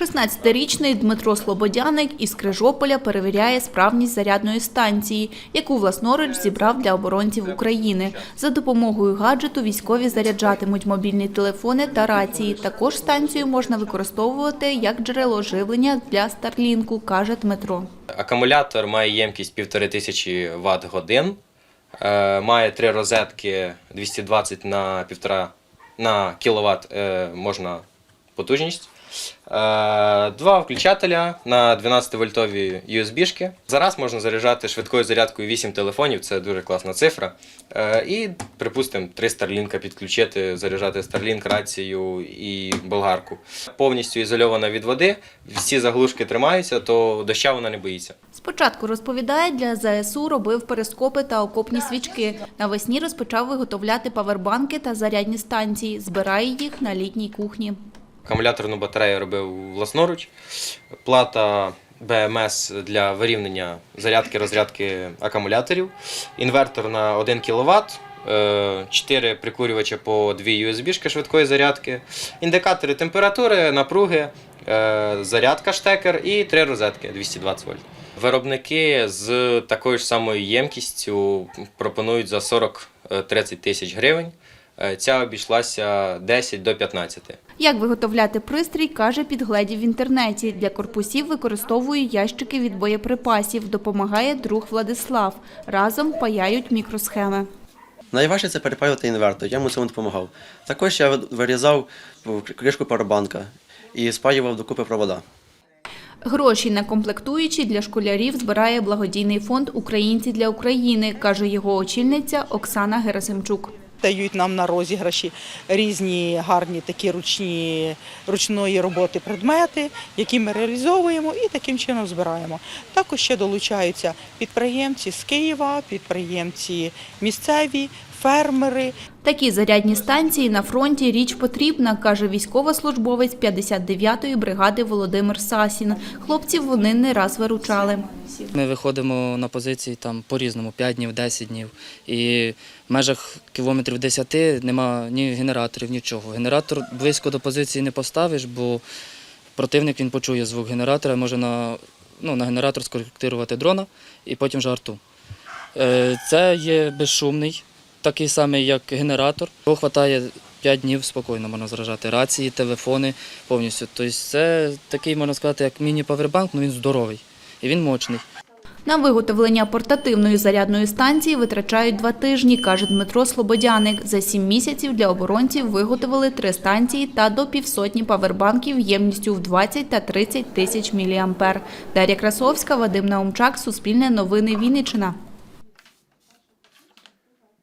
16-річний Дмитро Слободяник із Крижополя перевіряє справність зарядної станції, яку власноруч зібрав для оборонців України. За допомогою гаджету військові заряджатимуть мобільні телефони та рації. Також станцію можна використовувати як джерело живлення для Старлінку, каже Дмитро. Акумулятор має ємкість 1500 Вт годин, е, має три розетки 220 на 1,5 на кВт е, можна потужність. Е, Два включателя на 12-вольтові USB-шки. Зараз можна заряджати швидкою зарядкою 8 телефонів, це дуже класна цифра. Е, І, припустимо, три Starlink підключити, заряджати Starlink, рацію і болгарку. Повністю ізольована від води, всі заглушки тримаються, то доща вона не боїться. Спочатку розповідає, для ЗСУ робив перископи та окопні свічки. Навесні розпочав виготовляти павербанки та зарядні станції. Збирає їх на літній кухні. Акумуляторну батарею робив власноруч. Плата БМС для вирівняння зарядки розрядки акумуляторів. Інвертор на 1 кВт. 4 прикурювача по 2 USB-шки швидкої зарядки, індикатори температури, напруги, е, зарядка штекер і 3 розетки 220 вольт. Виробники з такою ж самою ємкістю пропонують за 40-30 тисяч гривень. Е, Ця обійшлася 10 до 15. Як виготовляти пристрій, каже, підгледів в інтернеті. Для корпусів використовує ящики від боєприпасів. Допомагає друг Владислав. Разом паяють мікросхеми. Найважче це перепаювати інвертор, я йому цьому допомагав. Також я вирізав кришку парабанка і спаював докупи провода. Гроші на комплектуючі для школярів збирає благодійний фонд Українці для України, каже його очільниця Оксана Герасимчук. Дають нам на розіграші різні гарні такі ручні ручної роботи предмети, які ми реалізовуємо і таким чином збираємо. Також ще долучаються підприємці з Києва, підприємці місцеві, фермери. Такі зарядні станції на фронті річ потрібна, каже військовослужбовець 59-ї бригади Володимир Сасін. Хлопців вони не раз виручали. Ми виходимо на позиції там по-різному, 5 днів, 10 днів. І в межах кілометрів 10 нема ні генераторів, нічого. Генератор близько до позиції не поставиш, бо противник він почує звук генератора, може на, ну, на генератор скоректувати дрона і потім же арту. Е, Це є безшумний, такий самий, як генератор. Його вистачає 5 днів спокійно можна заражати. Рації, телефони повністю. Тобто це такий, можна сказати, як міні-павербанк, але він здоровий і він мощний. На виготовлення портативної зарядної станції витрачають два тижні, каже Дмитро Слободяник. За сім місяців для оборонців виготовили три станції та до півсотні павербанків ємністю в 20 та 30 тисяч міліампер. Дар'я Красовська, Вадим Наумчак, Суспільне новини Вінниччина.